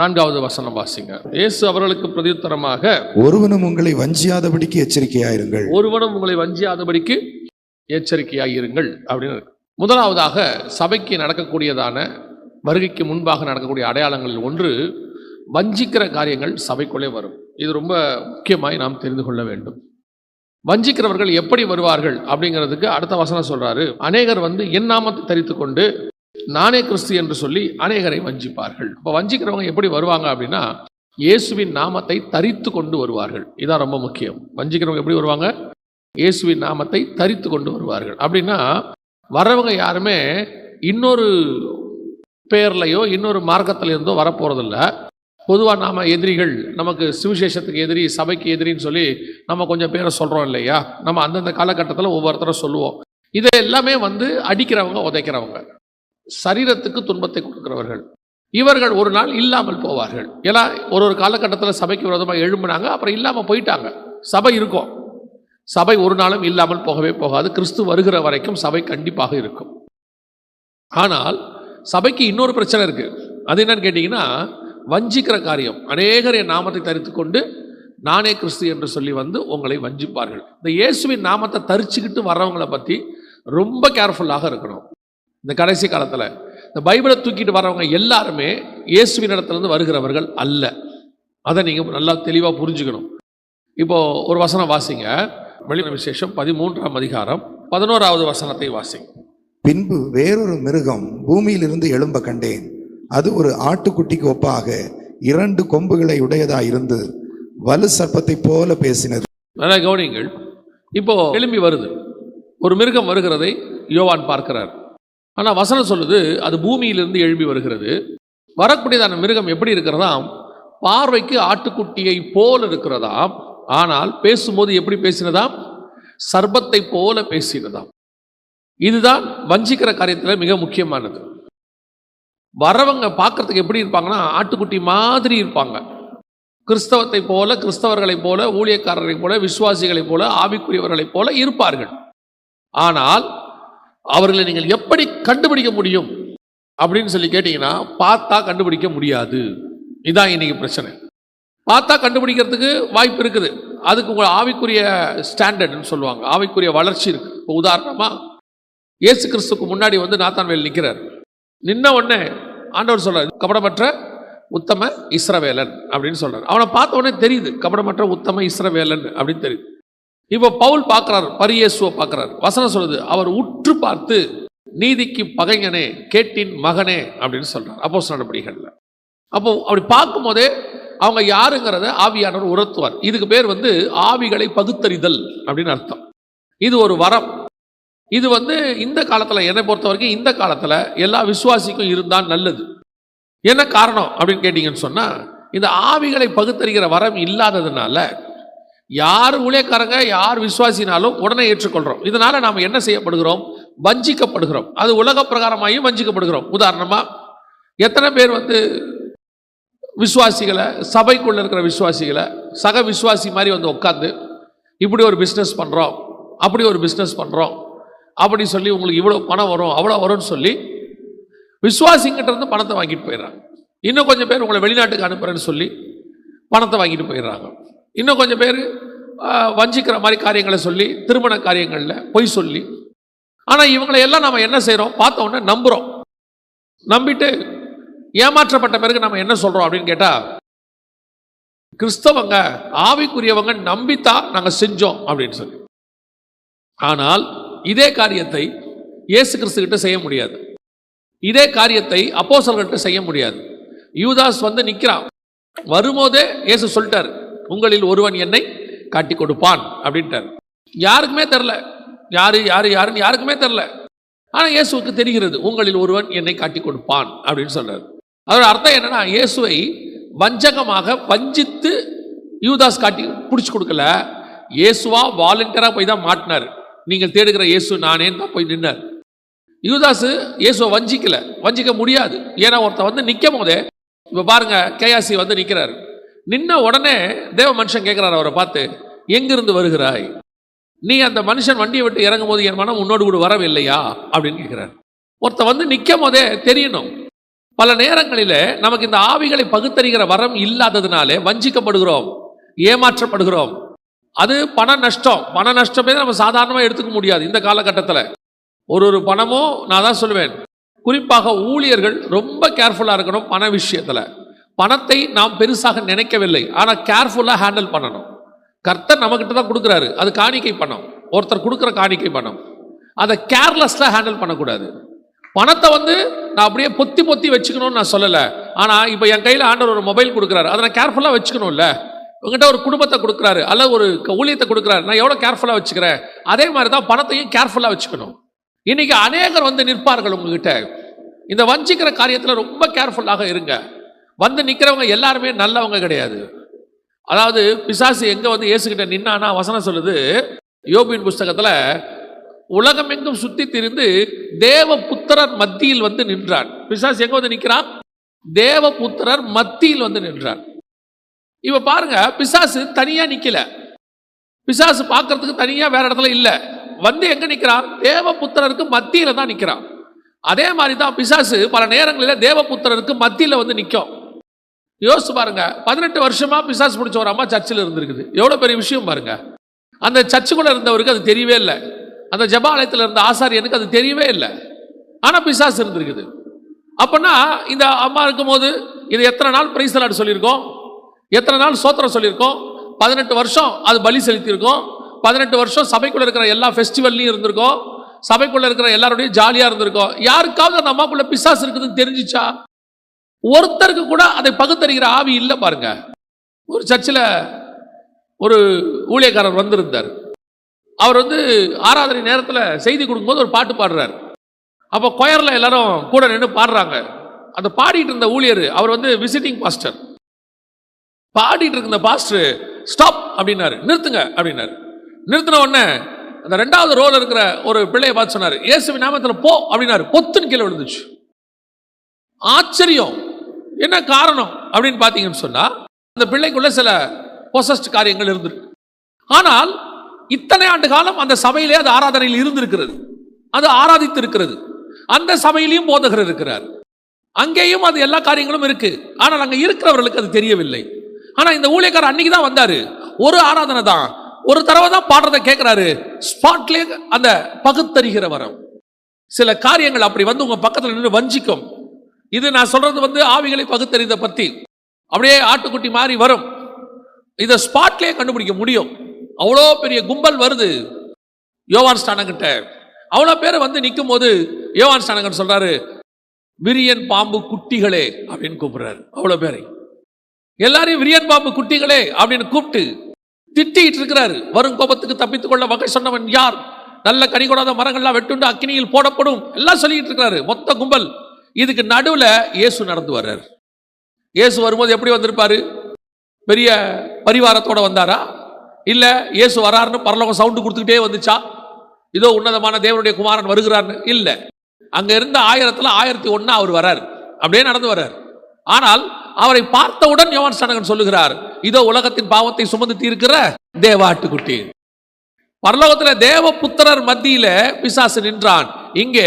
நான்காவது வசனம் வாசிங்க. இயேசு அவர்களுக்கு பிரதியுத்தரமாக ஒருவனும் உங்களை வஞ்சியாதபடிக்கு எச்சரிக்கையாயிருங்கள். ஒருவனும் உங்களை வஞ்சியாதபடிக்கு எச்சரிக்கையாயிருங்கள் அப்படின்னு இருக்கு. முதலாவதாக சபைக்கு நடக்கக்கூடியதான வருகைக்கு முன்பாக நடக்கக்கூடிய அடையாளங்களில் ஒன்று வஞ்சிக்கிற காரியங்கள் சபைக்குள்ளே வரும். இது ரொம்ப முக்கியமாய் நாம் தெரிந்து கொள்ள வேண்டும். வஞ்சிக்கிறவர்கள் எப்படி வருவார்கள் அப்படிங்கிறதுக்கு அடுத்த வசனம் சொல்றாரு. அநேகர் வந்து என் நாமத்தை தரித்து கொண்டு நானே கிறிஸ்து என்று சொல்லி அநேகரை வஞ்சிப்பார்கள். இப்போ வஞ்சிக்கிறவங்க எப்படி வருவாங்க அப்படின்னா இயேசுவின் நாமத்தை தரித்து கொண்டு வருவார்கள். இதான் ரொம்ப முக்கியம். வஞ்சிக்கிறவங்க எப்படி வருவாங்க? இயேசுவின் நாமத்தை தரித்து கொண்டு வருவார்கள். அப்படின்னா வரவங்க யாருமே இன்னொரு பேர்லையோ இன்னொரு மார்க்கத்தில் இருந்தோ வரப்போகிறதில்ல பொதுவாக நாம் எதிரிகள் நமக்கு சுவிசேஷத்துக்கு எதிரி சபைக்கு எதிரின்னு சொல்லி நம்ம கொஞ்சம் பேரை சொல்கிறோம் இல்லையா? நம்ம அந்தந்த காலகட்டத்தில் ஒவ்வொருத்தரும் சொல்லுவோம். இதை எல்லாமே வந்து அடிக்கிறவங்க உதைக்கிறவங்க. சரீரத்துக்கு துன்பத்தை கொடுக்கிறவர்கள். இவர்கள் ஒரு நாள் இல்லாமல் போவார்கள். ஏன்னா ஒரு ஒரு காலகட்டத்தில் சபைக்கு விரோதமாக எழும்பினாங்க அப்புறம் இல்லாமல் போயிட்டாங்க. சபை இருக்கும். சபை ஒரு நாளும் இல்லாமல் போகவே போகாது. கிறிஸ்து வருகிற வரைக்கும் சபை கண்டிப்பாக இருக்கும். ஆனால் சபைக்கு இன்னொரு பிரச்சனை இருக்குது அது என்னன்னு கேட்டிங்கன்னா வஞ்சிக்கிற காரியம். அநேகர் என் நாமத்தை தரித்து கொண்டு நானே கிறிஸ்து என்று சொல்லி வந்து உங்களை வஞ்சிப்பார்கள். இந்த இயேசுவின் நாமத்தை தரிச்சுக்கிட்டு வர்றவங்களை பற்றி ரொம்ப கேர்ஃபுல்லாக இருக்கணும். இந்த கடைசி காலத்தில். இந்த பைபிளை தூக்கிட்டு வர்றவங்க எல்லாருமே இயேசுவின் இடத்துலேருந்து வருகிறவர்கள் அல்ல. அதை நீங்கள் நல்லா தெளிவாக புரிஞ்சுக்கணும். இப்போ ஒரு வசனம் வாசிங்க. வெளியின விசேஷம் பதிமூன்றாம் அதிகாரம் பதினோராவது வசனத்தை வாசிங்க பின்பு வேறொரு மிருகம் பூமியிலிருந்து எழும்ப கண்டேன். அது ஒரு ஆட்டுக்குட்டிக்கு ஒப்பாக இரண்டு கொம்புகளை உடையதாயிருந்து வலு சர்ப்பத்தைப் போல பேசினது. நல்லா கவனிங்கள் இப்போ எழும்பி வருது. ஒரு மிருகம் வருகிறதை யோவான் பார்க்கிறார். ஆனால் வசனம் சொல்லுது அது பூமியிலிருந்து எழும்பி வருகிறது. வரக்கூடியதான மிருகம் எப்படி இருக்கிறதாம்? பார்வைக்கு ஆட்டுக்குட்டியை போல இருக்கிறதாம். ஆனால் பேசும்போது எப்படி பேசினதாம்? சர்பத்தை போல பேசினதாம். இதுதான் வஞ்சிக்கிற காரியத்தில் மிக முக்கியமானது. வரவங்க பார்க்கறதுக்கு எப்படி இருப்பாங்கன்னா ஆட்டுக்குட்டி மாதிரி இருப்பாங்க. கிறிஸ்தவத்தை போல கிறிஸ்தவர்களைப் போல ஊழியக்காரரை போல விசுவாசிகளைப் போல ஆவிக்குரியவர்களைப் போல இருப்பார்கள். ஆனால் அவர்களை நீங்கள் எப்படி கண்டுபிடிக்க முடியும்? அப்படின்னு சொல்லி கேட்டீங்கன்னா பார்த்தா கண்டுபிடிக்க முடியாது. இதான் இன்னைக்கு பிரச்சனை. பார்த்தா கண்டுபிடிக்கிறதுக்கு வாய்ப்பு இருக்குது. அதுக்கு உங்கள் ஆவிக்குரிய ஸ்டாண்டர்டுன்னு சொல்லுவாங்க. ஆவிக்குரிய வளர்ச்சி இருக்கு. இப்போ உதாரணமா இயேசு கிறிஸ்துக்கு முன்னாடி வந்து நாத்தான்வேல் நிற்கிறார் நின்ன உடனே ஆண்டவர் சொல்கிறார் கபடமற்ற உத்தம இஸ்ரவேலன் அப்படின்னு சொல்றாரு. அவனை பார்த்த உடனே தெரியுது கபடமற்ற உத்தம இஸ்ரவேலன் அப்படின்னு தெரியுது. இப்போ பவுல் பார்க்குறார் பரியேசுவை பார்க்குறார். வசனம் சொல்லுது அவர் உற்று பார்த்து நீதிக்கு பகைஞனே கேட்டின் மகனே அப்படின்னு சொல்கிறார் அப்போ நடபடிகளில் அப்போ அப்படி பார்க்கும்போதே அவங்க யாருங்கிறத ஆவியானவர் உணர்த்துவார் இதுக்கு பேர் வந்து ஆவிகளை பகுத்தறிதல் அப்படின்னு அர்த்தம். இது ஒரு வரம். இது வந்து இந்த காலத்தில் என்னை பொறுத்த வரைக்கும் இந்த காலத்தில் எல்லா விசுவாசிக்கும் இருந்தால் நல்லது. என்ன காரணம் அப்படின்னு கேட்டிங்கன்னு சொன்னால் இந்த ஆவிகளை பகுத்தறிகிற வரம் இல்லாததுனால யார் ஊழியக்காரங்க யார் விசுவாசினாலும் உடனே ஏற்றுக்கொள்கிறோம் இதனால் நாம் என்ன செய்யப்படுகிறோம்? வஞ்சிக்கப்படுகிறோம். அது உலக பிரகாரமாயும் வஞ்சிக்கப்படுகிறோம். உதாரணமாக எத்தனை பேர் வந்து விசுவாசிகளை சபைக்குள்ளே இருக்கிற விசுவாசிகளை சக விசுவாசி மாதிரி வந்து உட்காந்து இப்படி ஒரு பிஸ்னஸ் பண்ணுறோம் அப்படி ஒரு பிஸ்னஸ் பண்ணுறோம் அப்படி சொல்லி உங்களுக்கு இவ்வளோ பணம் வரும் அவ்வளோ வரும்னு சொல்லி விசுவாசிங்கிட்ட இருந்து பணத்தை வாங்கிட்டு போயிடுறாங்க. இன்னும் கொஞ்சம் பேர் உங்களை வெளிநாட்டுக்கு அனுப்புகிறேன்னு சொல்லி பணத்தை வாங்கிட்டு போயிடுறாங்க. இன்னும் கொஞ்சம் பேர் வஞ்சிக்கிற மாதிரி காரியங்களை சொல்லி திருமண காரியங்களில் பொய் சொல்லி. ஆனால் இவங்களை எல்லாம் நம்ம என்ன செய்கிறோம் பார்த்தோன்னே உடனே நம்புகிறோம் நம்பிட்டு ஏமாற்றப்பட்ட பிறகு நம்ம என்ன சொல்கிறோம் அப்படின்னு கேட்டால் கிறிஸ்தவங்க ஆவிக்குரியவங்க நம்பித்தான் நாங்கள் செஞ்சோம் அப்படின்னு சொல்லி. ஆனால் இதே காரியத்தை இயேசு கிறிஸ்துக்கிட்ட செய்ய முடியாது. இதே காரியத்தை அப்போசல்கிட்ட செய்ய முடியாது. யூதாஸ் வந்து நிற்கிறான் வரும்போதே இயேசு சொல்லிட்டார். உங்களில் ஒருவன் என்னை காட்டி கொடுப்பான் அப்படின்ட்டார். யாருக்குமே தெரில. யாரு யாரு யாருன்னு யாருக்குமே தெரில. ஆனால் இயேசுவுக்கு தெரிகிறது உங்களில் ஒருவன் என்னை காட்டி கொடுப்பான் அப்படின்னு சொல்றாரு. அதோட அர்த்தம் என்னன்னா இயேசுவை வஞ்சகமாக வஞ்சித்து யூதாஸ் காட்டி பிடிச்சி கொடுக்கல. இயேசுவா வாலண்டியராக போய் தான் மாட்டினார். நீங்கள் தேடுகிற இயேசு நானேன்னு தான் போய் நின்னார். யூதாசு இயேசுவை வஞ்சிக்கல. வஞ்சிக்க முடியாது. ஏன்னா ஒருத்தன் வந்து நிற்கும் போதே இப்போ பாருங்க கேஆசி வந்து நிற்கிறாரு நின்ன உடனே தேவ மனுஷன் கேட்குறாரு அவரை பார்த்து எங்கிருந்து வருகிறாய்? நீ அந்த மனுஷன் வண்டியை விட்டு இறங்கும் போது என் மனம் உன்னோடு கூட வரவில்லையா? அப்படின்னு கேட்குறாரு ஒருத்தன் வந்து நிற்கும் போதே தெரியணும். பல நேரங்களில் நமக்கு இந்த ஆவிகளை பகுத்தறிகிற வரம் இல்லாததுனாலே வஞ்சிக்கப்படுகிறோம் ஏமாற்றப்படுகிறோம். அது பண நஷ்டம். பண நஷ்டமே நம்ம சாதாரணமாக எடுத்துக்க முடியாது இந்த காலகட்டத்தில். ஒரு ஒரு பணமும் நான் தான் சொல்லுவேன். குறிப்பாக ஊழியர்கள் ரொம்ப கேர்ஃபுல்லாக இருக்கணும் பண விஷயத்தில். பணத்தை நாம் பெருசாக நினைக்கவில்லை. ஆனால் கேர்ஃபுல்லாக ஹேண்டில் பண்ணணும். கர்த்தர் நம்மக்கிட்ட தான் கொடுக்குறாரு. அது காணிக்கை பணம். ஒருத்தர் கொடுக்குற காணிக்கை பணம். அதை கேர்லெஸ்ஸாக ஹேண்டில் பண்ணக்கூடாது. பணத்தை வந்து நான் அப்படியே பொத்தி பொத்தி வச்சுக்கணும்னு நான் சொல்லலை. ஆனால் இப்போ என் கையில் ஆண்டவர் ஒரு மொபைல் கொடுக்குறாரு. அதை நான் கேர்ஃபுல்லாக வச்சுக்கணும்ல. உங்ககிட்ட ஒரு குடும்பத்தை கொடுக்குறாரு. அல்ல ஒரு ஊழியத்தை கொடுக்குறாரு. நான் எவ்வளோ கேர்ஃபுல்லாக வச்சுக்கிறேன்? அதே மாதிரி தான் பணத்தையும் கேர்ஃபுல்லாக வச்சுக்கணும். இன்றைக்கி அநேகர் வந்து நிற்பார்கள் உங்ககிட்ட. இந்த வஞ்சிக்கிற காரியத்தில் ரொம்ப கேர்ஃபுல்லாக இருங்க. வந்து நிற்கிறவங்க எல்லாருமே நல்லவங்க கிடையாது. அதாவது பிசாசு எங்கே வந்து இயேசுகிட்ட நின்னானா வசனம் சொல்லுது யோபின் புஸ்தகத்தில் உலகமெங்கும் சுத்தி திரிந்து தேவ புத்திரர் மத்தியில் வந்து நின்றான் பிசாசு எங்கே வந்து நிற்கிறான் தேவ புத்திரர் மத்தியில் வந்து நின்றான் இப்போ பாருங்க பிசாசு தனியாக நிற்கல பிசாசு பார்க்கறதுக்கு தனியாக வேற இடத்துல இல்லை. வந்து எங்கே நிற்கிறான் தேவ தேவபுத்திரருக்கு மத்தியில் தான் நிற்கிறான் அதே மாதிரி தான் பிசாசு பல நேரங்களில் தேவபுத்திரருக்கு மத்தியில் வந்து நிற்கும் யோசிச்சு பாருங்க. பதினெட்டு வருஷமா பிசாசு பிடிச்ச ஒரு அம்மா சர்ச்சில் இருந்திருக்குது. எவ்வளோ பெரிய விஷயம் பாருங்க. அந்த சர்ச்சுக்குள்ள இருந்தவருக்கு அது தெரியவே இல்லை. அந்த ஜபாலயத்தில் இருந்த ஆசாரியனுக்கு அது தெரியவே இல்லை. ஆனால் பிசாசு இருந்திருக்குது. அப்பனா இந்த அம்மா இருக்கும் போது இது எத்தனை நாள் பிரைசலாடு சொல்லியிருக்கோம். எத்தனை நாள் சோத்திரம் சொல்லியிருக்கோம். பதினெட்டு வருஷம் அது பலி செலுத்தியிருக்கோம். பதினெட்டு வருஷம் சபைக்குள்ள இருக்கிற எல்லா ஃபெஸ்டிவல்லையும் இருந்திருக்கோம். சபைக்குள்ள இருக்கிற எல்லாரோடையும் ஜாலியாக இருந்திருக்கோம். யாருக்காவது அந்த அம்மாக்குள்ள பிசாஸ் இருக்குதுன்னு தெரிஞ்சிச்சா? ஒருத்தருக்கு கூட அதை பகுத்தறிகிற ஆவி இல்லை பாருங்க. ஒரு சர்ச்சில் ஒரு ஊழியக்காரர் வந்திருந்தார். அவர் வந்து ஆராதனை நேரத்தில் செய்தி கொடுக்கும்போது ஒரு பாட்டு பாடுறார். அப்போ கொயரில் எல்லாரும் கூட நின்று பாடுறாங்க. அந்த பாடிட்டு இருந்த ஊழியர் அவர் வந்து விசிட்டிங் பாஸ்டர். பாடிட்டு இருந்த பாஸ்டர் ஸ்டாப் அப்படின்னாரு. நிறுத்துங்க அப்படின்னாரு. நிறுத்தின உடனே அந்த ரெண்டாவது ரோல் இருக்கிற ஒரு பிள்ளையை பார்த்து சொன்னார். இயேசுவின் நாமத்தில் போ அப்படின்னாரு. பொத்துன்னு கீழே விழுந்துச்சு. ஆச்சரியம். என்ன காரணம் அப்படின்னு பார்த்தீங்கன்னு சொன்னால் அந்த பிள்ளைக்குள்ள சில பொசஸ்ட் காரியங்கள் இருந்திருக்கு. ஆனால் இத்தனை ஆண்டு காலம் அந்த சபையிலே அது ஆராதனையில் இருந்திருக்கிறது. அது ஆராதித்து இருக்கிறது அந்த சபையிலையும் போதகர் இருக்கிறார். அங்கேயும் அது எல்லா காரியங்களும் இருக்கு. ஆனால் அங்கே இருக்கிறவர்களுக்கு அது தெரியவில்லை. ஆனால் இந்த ஊழியக்காரர் அன்னைக்கு தான் வந்தாரு. ஒரு ஆராதனை தான். ஒரு தடவை தான் பாடுறதை கேட்கிறாரு ஸ்பாட்லேயே அந்த பகுத்தறிகிற வரம். சில காரியங்கள் அப்படி வந்து உங்க பக்கத்தில் நின்று வஞ்சிக்கும். இது நான் சொல்றது வந்து ஆவிகளை பகுத்தறிந்த பத்தி அப்படியே ஆட்டுக்குட்டி மாறி வரும். இதை ஸ்பாட்லேயே கண்டுபிடிக்க முடியும். அவ்வளோ பெரிய கும்பல் வருது. யோவான் ஸ்டானங்கிட்ட அவ்வளோ பேர் வந்து நிற்கும் போது யோவான் ஸ்டானகன் சொல்றாரு விரியன் பாம்பு குட்டிகளே அப்படின்னு கூப்பிடுறாரு. அவ்வளோ பேரை. எல்லாரையும் விரியன் பாம்பு குட்டிகளே அப்படின்னு கூப்பிட்டு திட்டிகிட்டு இருக்கிறாரு. வரும் கோபத்துக்கு தப்பித்துக் கொள்ள வகை சொன்னவன் யார்? நல்ல கனி கொடாத மரங்கள்லாம் வெட்டுண்டு அக்கினியில் போடப்படும். எல்லாம் சொல்லிட்டு இருக்கிறாரு. மொத்த கும்பல். இதுக்கு நடுவில் இயேசு நடந்து வர்றார். இயேசு வரும்போது எப்படி வந்திருப்பாரு? பெரிய பரிவாரத்தோட வந்தாரா? இல்லை இயேசு வராருன்னு பரலோகம் சவுண்டு கொடுத்துக்கிட்டே வந்துச்சா? இதோ உன்னதமான தேவனுடைய குமாரன் வருகிறார்னு? இல்லை. அங்கே இருந்த ஆயிரத்தில் ஆயிரத்தி ஒன்றா அவர் வரார். அப்படியே நடந்து வர்றார். ஆனால் அவரை பார்த்தவுடன் யோவான் சனகன் சொல்லுகிறார் இதோ உலகத்தின் பாவத்தை சுமந்து தீர்க்கிற தேவாட்டுக்குட்டி. பரலோகத்தில் தேவ புத்திரர் மத்தியில பிசாசு நின்றான். இங்கே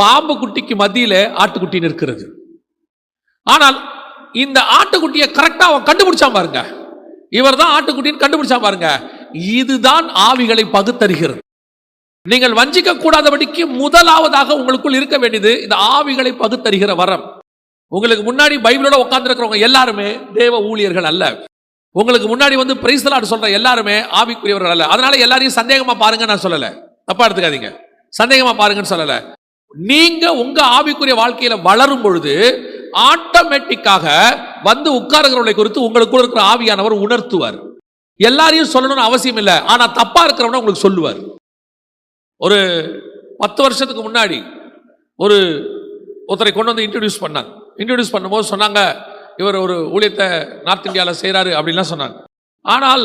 பாம்பு குட்டிக்கு மத்தியில ஆட்டுக்குட்டி நிற்கிறது. ஆனால் இந்த ஆட்டுக்குட்டியை கரெக்டா அவன் கண்டுபிடிச்சா பாருங்க. இவர் தான் ஆட்டுக்குட்டின்னு கண்டுபிடிச்சா பாருங்க. இதுதான் ஆவிகளை பகுத்தறிகிறது. நீங்கள் வஞ்சிக்க கூடாதபடிக்கு முதலாவதாக உங்களுக்குள் இருக்க வேண்டியது இந்த ஆவிகளை பகுத்தறிகிற வரம். உங்களுக்கு முன்னாடி பைபிளோட உட்கார்ந்துருக்கிறவங்க எல்லாருமே தேவ ஊழியர்கள் அல்ல. உங்களுக்கு முன்னாடி வந்து பிரைஸ்லாட் சொல்ற எல்லாருமே ஆவிக்குரியவர்கள் அல்ல. அதனால எல்லாரையும் சந்தேகமா பாருங்க நான் சொல்லல. தப்பா எடுத்துக்காதீங்க. சந்தேகமா பாருங்கன்னு சொல்லல. நீங்க உங்க ஆவிக்குரிய வாழ்க்கையில வளரும் பொழுது ஆட்டோமேட்டிக்காக வந்து உட்காருகிறவர்களை குறித்து உங்களுக்குள்ள இருக்கிற ஆவியானவர் உணர்த்துவார். எல்லாரையும் சொல்லணும்னு அவசியம் இல்லை. ஆனா தப்பா இருக்கிறவன உங்களுக்கு சொல்லுவார். ஒரு பத்து வருஷத்துக்கு முன்னாடி ஒரு ஒருத்தரை கொண்டு வந்து இன்ட்ரடியூஸ் பண்ணாங்க. இன்ட்ரடியூஸ் பண்ணும்போது சொன்னாங்க இவர் ஒரு ஊழியத்தை நார்த் இந்தியாவில் செய்கிறாரு அப்படின்லாம் சொன்னாங்க. ஆனால்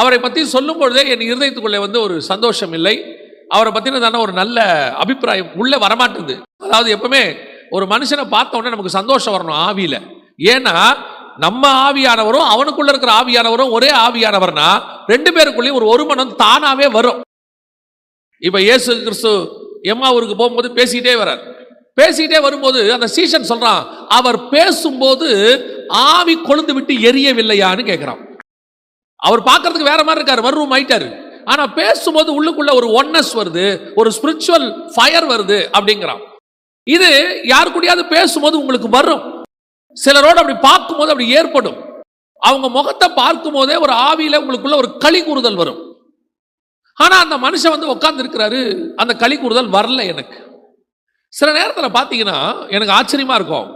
அவரை பற்றி சொல்லும் பொழுதே என் இருதயத்துக்குள்ளே வந்து ஒரு சந்தோஷம் இல்லை. அவரை பற்றினதான ஒரு நல்ல அபிப்பிராயம் உள்ளே வரமாட்டுது அதாவது எப்பவுமே ஒரு மனுஷனை பார்த்த உடனே நமக்கு சந்தோஷம் வரணும் ஆவியில். ஏன்னா நம்ம ஆவியானவரும் அவனுக்குள்ள இருக்கிற ஆவியானவரும் ஒரே ஆவியானவர்னா ரெண்டு பேருக்குள்ளேயும் ஒரு ஒரு மனம் தானாவே வரும். இப்ப இயேசு கிறிஸ்து எம்மா ஊருக்கு போகும்போது பேசிக்கிட்டே வரார் பேசிக்கிட்டே வரும்போது அந்த சீசன் சொல்றான் அவர் பேசும்போது ஆவி கொழுந்து விட்டு எரியவில்லையான்னு கேட்கிறான் அவர் பார்க்கறதுக்கு வேற மாதிரி இருக்காரு மறுரூம் ஆயிட்டாரு. ஆனா பேசும்போது உள்ளுக்குள்ள ஒரு ஒன்னஸ் வருது ஒரு ஸ்பிரிச்சுவல் ஃபயர் வருது அப்படிங்கிறான். இது யாரு கூடயாவது பேசும்போது உங்களுக்கு வரும். சிலரோடு அப்படி பார்க்கும்போது அப்படி ஏற்படும். அவங்க முகத்தை பார்க்கும் போதே ஒரு ஆவியில உங்களுக்குள்ள ஒரு களி கூறுதல் வரும். ஆனா அந்த மனுஷன் வந்து உட்கார்ந்து இருக்கிறாரு அந்த களி கூறுதல் வரல எனக்கு. சில நேரத்தில் பார்த்தீங்கன்னா எனக்கு ஆச்சரியமாக இருக்கும்.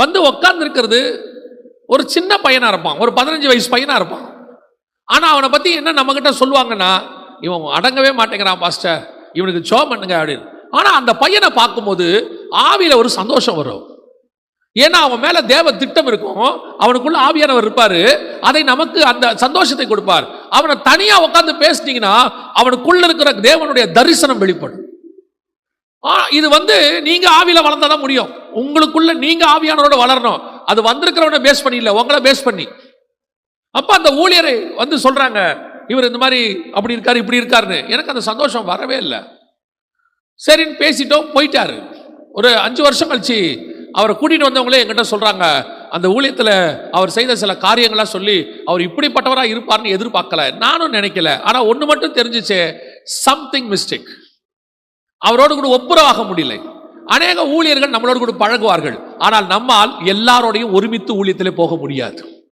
வந்து உட்காந்துருக்கிறது ஒரு சின்ன பையனாக இருப்பான். ஒரு பதினஞ்சு வயசு பையனாக இருப்பான். ஆனால் அவனை பற்றி என்ன நம்மக்கிட்ட சொல்லுவாங்கன்னா இவன் அடங்கவே மாட்டேங்கிறான் பாஸ்டர் இவனுக்கு ஜோ பண்ணுங்க அப்படின்னு. ஆனால் அந்த பையனை பார்க்கும்போது ஆவியில் ஒரு சந்தோஷம் வரும். ஏன்னா அவன் மேலே தேவ திட்டம் இருக்கும். அவனுக்குள்ள ஆவியானவர் இருப்பார். அதை நமக்கு அந்த சந்தோஷத்தை கொடுப்பார். அவனை தனியாக உட்காந்து பேசினீங்கன்னா அவனுக்குள்ள இருக்கிற தேவனுடைய தரிசனம் வெளிப்படும். இது வந்து நீங்க ஆவியில வளர்ந்தாதான் முடியும். உங்களுக்குள்ள நீங்க ஆவியானவரோட வளரணும். அது வந்திருக்கிறவனை பேஸ் பண்ணி இல்லை உங்களை பேஸ் பண்ணி. அப்ப அந்த ஊழியரை வந்து சொல்றாங்க இவர் இந்த மாதிரி அப்படி இருக்காரு இப்படி இருக்காருன்னு. எனக்கு அந்த சந்தோஷம் வரவே இல்லை. சரின்னு பேசிட்டோம் போயிட்டாரு. ஒரு அஞ்சு வருஷம் கழிச்சு அவரை கூட்டிட்டு வந்தவங்களே என்கிட்ட சொல்றாங்க அந்த ஊழியத்தில் அவர் செய்த சில காரியங்களாக சொல்லி அவர் இப்படிப்பட்டவராக இருப்பார்னு எதிர்பார்க்கல. நானும் நினைக்கல. ஆனால் ஒன்று மட்டும் தெரிஞ்சிச்சு சம்திங் மிஸ்டேக் அவரோடு கூட ஒப்புரவாக முடியலை. அநேக ஊழியர்கள் நம்மளோடு கூட பழகுவார்கள். ஆனால் நம்மால் எல்லாரோடையும் ஒருமித்து ஊழியத்திலே போக முடியாது.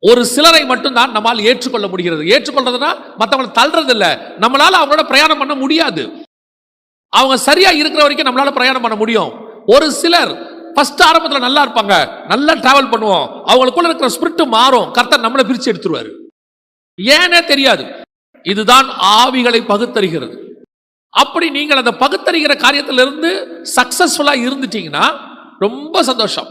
ஒரு சிலரை மட்டும்தான் நம்மால் ஏற்றுக்கொள்ள முடிகிறது. ஏற்றுக்கொள்றதுனா மற்றவங்களை தள்ளுறது இல்லை நம்மளால அவங்களோட பிரயாணம் பண்ண முடியாது. அவங்க சரியா இருக்கிற வரைக்கும் நம்மளால பிரயாணம் பண்ண முடியும். ஒரு சிலர் ஃபர்ஸ்ட் ஆரம்பத்தில் நல்லா இருப்பாங்க. நல்லா டிராவல் பண்ணுவோம். அவங்களுக்குள்ள இருக்கிற ஸ்பிரிட் மாறும். கர்த்தர் நம்மளை பிரித்து எடுத்துருவாரு. ஏனே தெரியாது. இதுதான் ஆவிகளை பகுத்தறிகிறது. அப்படி நீங்கள் அந்த பகுத்தறிகிற காரியத்திலிருந்து சக்சஸ்ஃபுல்லாக இருந்துட்டீங்கன்னா ரொம்ப சந்தோஷம்.